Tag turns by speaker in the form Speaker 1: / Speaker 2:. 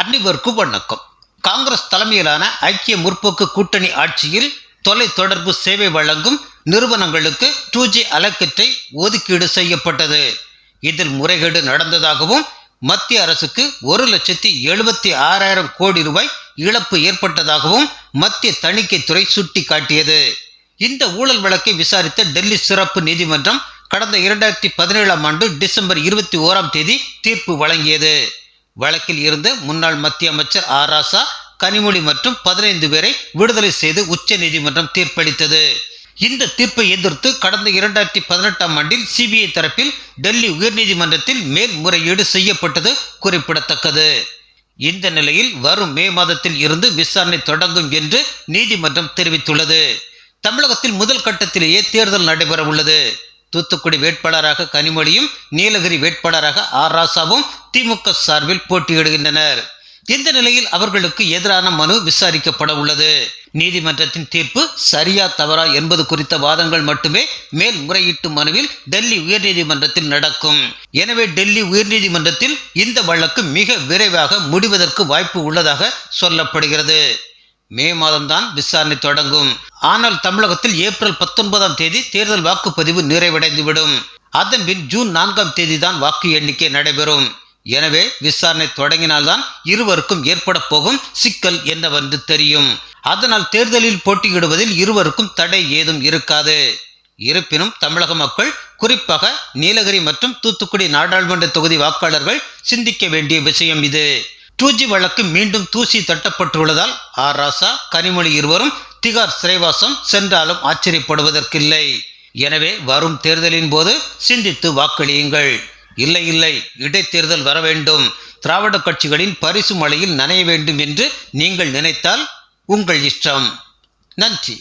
Speaker 1: அனைவருக்கும் வணக்கம். காங்கிரஸ் தலைமையிலான ஐக்கிய முற்போக்கு கூட்டணி ஆட்சியில் தொலை தொடர்பு சேவை வழங்கும் நிறுவனங்களுக்கு டூ ஜி அலக்கற்றை ஒதுக்கீடு செய்யப்பட்டது. இதில் முறைகேடு நடந்ததாகவும் மத்திய அரசுக்கு ஒரு லட்சத்தி எழுபத்தி ஆறாயிரம் கோடி ரூபாய் இழப்பு ஏற்பட்டதாகவும் மத்திய தணிக்கைத்துறை சுட்டிக்காட்டியது. இந்த ஊழல் வழக்கை விசாரித்த டெல்லி சிறப்பு நீதிமன்றம் கடந்த இரண்டாயிரத்தி பதினேழாம் ஆண்டு டிசம்பர் இருபத்தி ஓராம் தேதி தீர்ப்பு வழங்கியது. வழக்கில் இருந்த முன்னாள் மத்திய அமைச்சர் ஆர் கனிமொழி மற்றும் பதினைந்து பேரை விடுதலை செய்து உச்ச நீதிமன்றம் தீர்ப்பளித்தது. இந்த தீர்ப்பை எதிர்த்து கடந்த இரண்டாயிரத்தி பதினெட்டாம் ஆண்டில் சிபிஐ தரப்பில் டெல்லி உயர்நீதிமன்றத்தில் மேல்முறையீடு செய்யப்பட்டது குறிப்பிடத்தக்கது. இந்த நிலையில் வரும் மே மாதத்தில் இருந்து விசாரணை தொடங்கும் என்று நீதிமன்றம் தெரிவித்துள்ளது. தமிழகத்தில் முதல் கட்டத்திலேயே தேர்தல் நடைபெற உள்ளது தூத்துக்குடி வேட்பாளராக கனிமொழியும் நீலகிரி வேட்பாளராக ஆர் ராசாவும் திமுக சார்பில் போட்டியிடுகின்றனர். இந்த நிலையில் அவர்களுக்கு எதிரான மனு விசாரிக்கப்பட உள்ளது. நீதிமன்றத்தின் தீர்ப்பு சரியா தவறா என்பது குறித்த வாதங்கள் மட்டுமே மேல்முறையீட்டு மனுவில் டெல்லி உயர்நீதிமன்றத்தில் நடக்கும். எனவே டெல்லி உயர்நீதிமன்றத்தில் இந்த வழக்கு மிக விரைவாக முடிவதற்கு வாய்ப்பு உள்ளதாக சொல்லப்படுகிறது. மே மாதம்தான் விசாரணை தொடங்கும். ஆனால் தமிழகத்தில் ஏப்ரல் பத்தொன்பதாம் தேதி தேர்தல் வாக்குப்பதிவு நிறைவடைந்துவிடும். அதன் பின் ஜூன் நான்காம் தேதி தான் வாக்கு எண்ணிக்கை நடைபெறும். எனவே விசாரணை தொடங்கினால்தான் இருவருக்கும் ஏற்பட போகும் சிக்கல் என்னவென்று தெரியும். அதனால் தேர்தலில் போட்டியிடுவதில் இருவருக்கும் தடை ஏதும் இருக்காது. இருப்பினும் தமிழக மக்கள் குறிப்பாக நீலகிரி மற்றும் தூத்துக்குடி நாடாளுமன்ற தொகுதி வாக்காளர்கள் சிந்திக்க வேண்டிய விஷயம் இது. டூ ஜி வழக்கு மீண்டும் தூசி தட்டப்பட்டுள்ளதால் ஆர் ராசா கனிமொழி இருவரும் திகார் சிறைவாசம் சென்றாலும் ஆச்சரியப்படுவதற்கில்லை. எனவே வரும் தேர்தலின் போது சிந்தித்து வாக்களியுங்கள். இல்லை இல்லை இடைத்தேர்தல் வர வேண்டும். திராவிட கட்சிகளின் பரிசு மழையில் நனைய வேண்டும் என்று நீங்கள் நினைத்தால் உங்கள் இஷ்டம். நன்றி.